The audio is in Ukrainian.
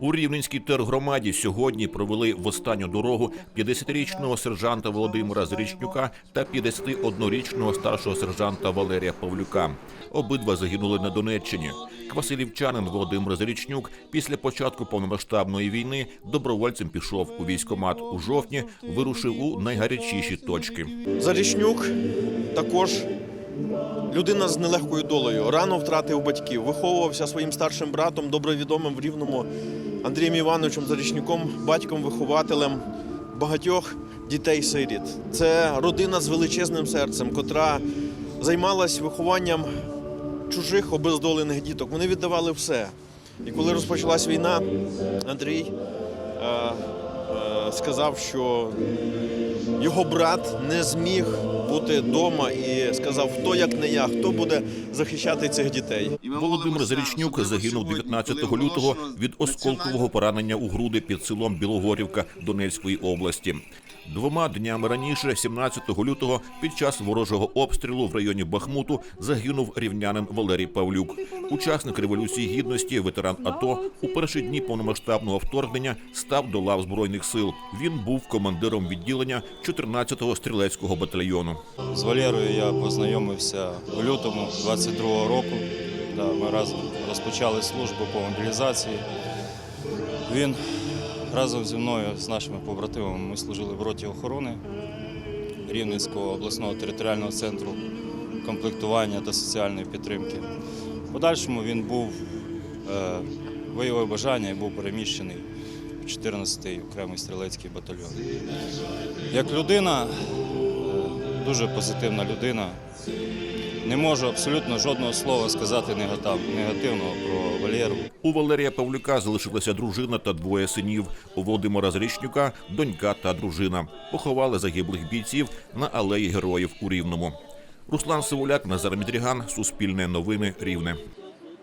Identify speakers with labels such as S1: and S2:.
S1: У Рівненській тергромаді сьогодні провели в останню дорогу 50-річного сержанта Володимира Зрічнюка та 51-річного старшого сержанта Валерія Павлюка. Обидва загинули на Донеччині. Квасилівчанин Володимир Зрічнюк після початку повномасштабної війни добровольцем пішов у військкомат у жовтні, вирушив у найгарячіші точки.
S2: Зарічнюк також людина з нелегкою долею. Рано втратив батьків, виховувався своїм старшим братом, добре відомим в Рівному Андрієм Івановичем Зарічнюком, батьком, вихователем багатьох дітей-сиріт. Це родина з величезним серцем, котра займалась вихованням чужих обездолених діток. Вони віддавали все. І коли розпочалась війна, Андрій е, сказав, що його брат не зміг бути вдома і сказав, хто як не я, хто буде захищати цих дітей.
S1: Володимир Зарічнюк загинув 19 лютого від осколкового поранення у груди під селом Білогорівка Донецької області. Двома днями раніше, 17 лютого, під час ворожого обстрілу в районі Бахмуту загинув рівнянин Валерій Павлюк. Учасник революції гідності, ветеран АТО, у перші дні повномасштабного вторгнення став до лав збройних сил. Він був командиром відділення 14-го стрілецького батальйону.
S3: З Валерою я познайомився в лютому 22-го року. Ми разом розпочали службу по мобілізації. Він разом зі мною, з нашими побратимами, ми служили в роті охорони Рівненського обласного територіального центру комплектування та соціальної підтримки. В подальшому він був е, виявив бажання і був переміщений 14-й окремий стрілецький батальйон. Як людина, е, дуже позитивна людина. Не можу абсолютно жодного слова сказати негативного про Валєру.
S1: У Валерія Павлюка залишилася дружина та двоє синів. У Володимира Зрічнюка донька та дружина. Поховали загиблих бійців на алеї героїв у Рівному. Руслан Сивуляк, Назар Мідріган, Суспільне новини, Рівне.